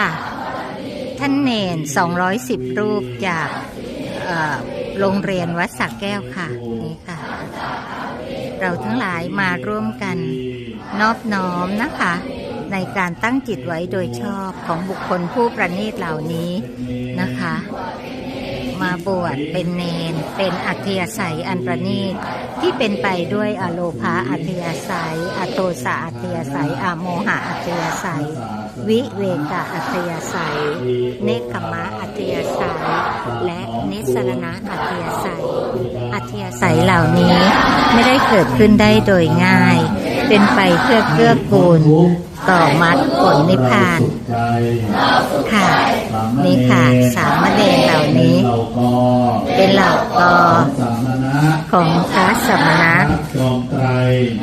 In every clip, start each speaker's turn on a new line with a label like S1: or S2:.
S1: ค่ะ ท่านเนน210 รูปจากโรงเรียนวัดสักแก้วค่ะ นี่ค่ะ เราทั้งหลายมาร่วมกันนอบน้อมนะคะ ในการตั้งจิตไว้โดยชอบของบุคคลผู้ประณีตเหล่านี้นะคะ มาบวชเป็นเนน เป็นอัธยาศัยอันประณีตที่เป็นไปด้วยอโลภาอัธยาศัย อโตสะอัธยาศัยอโมหะอัธยาศัย วิเวกะอัธยาศัย เนคขมะอัธยาศัย และเนสรณะอัธยาศัย อัธยาศัยเหล่านี้ไม่ได้เกิดขึ้นได้โดยง่าย เป็นไปเพื่อเกื้อกูลต่อมรรคผลนิพพาน ค่ะ นี่ค่ะสาม ล่านี้
S2: เราก็
S1: เป็นเหล่ากอ
S2: สามณะ
S1: ของพระสมณะ
S2: จอมไตร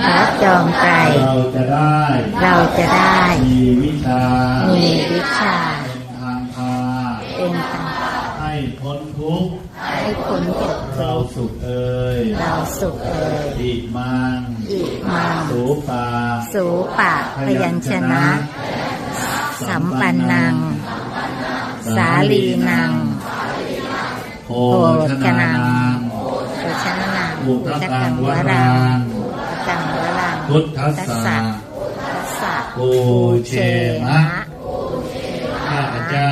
S1: พระจอมไตร
S2: เราจะได้
S1: เราจะได้
S2: มีวิชา
S1: มีวิชา
S2: ทางพา
S1: เป็นทาง
S2: ให้พ้นทุกข์
S1: ให้พ้นจากทุ
S2: เรา
S1: กข์
S2: สุขเอ่ย
S1: เราสุขเอ่ย
S2: อิมัง
S1: อิมัง
S2: สูปา
S1: สูปะพยัญชนะ สัมปันนัง สาลีนัง
S2: โภ
S1: โภ
S2: ช
S1: ช
S2: นา
S1: นั
S2: นั
S1: ง
S2: ง
S1: โภชนะนัง
S2: อุต
S1: จั
S2: ตังว
S1: ว
S2: รั
S1: รัง
S2: ง
S1: จังวรัง
S2: พุทธัสสะ
S1: ทัสสะ
S2: ปูเชมะข้าพเจ้า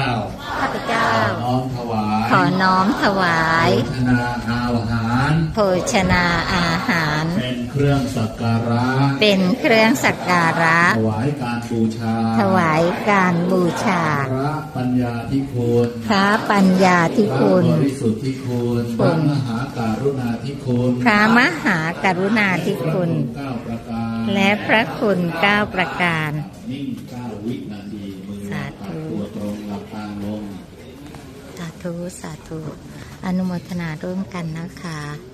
S1: ข้าพเจ้า
S2: น้อมถวาย
S1: ขอน้อมถวาย
S2: โภชนาอาหา ร
S1: โภชนาอาหาร
S2: เป็นเครื่องสักการะ
S1: เป็นเครื่องสักการะ
S2: ถวายการบูชา
S1: ถวายการบูชา
S2: พระปัญญาธิคุณ
S1: พระปัญญาธิ
S2: พระ
S1: คุณ
S2: บริสุทธิคุณพ
S1: คุ
S2: ระ
S1: ณ
S2: มหาการุณาธิคุณ
S1: พระมหากรุณาธิคุณ
S2: เก้าประการ
S1: และพระคุณเก้าประการ
S2: นิ่งเก้าวินาทีมือ
S1: สาธุ
S2: ตัวตรงหลับตาลง
S1: สาธุสาธุ อนุโมทนาร่วมกันนะคะ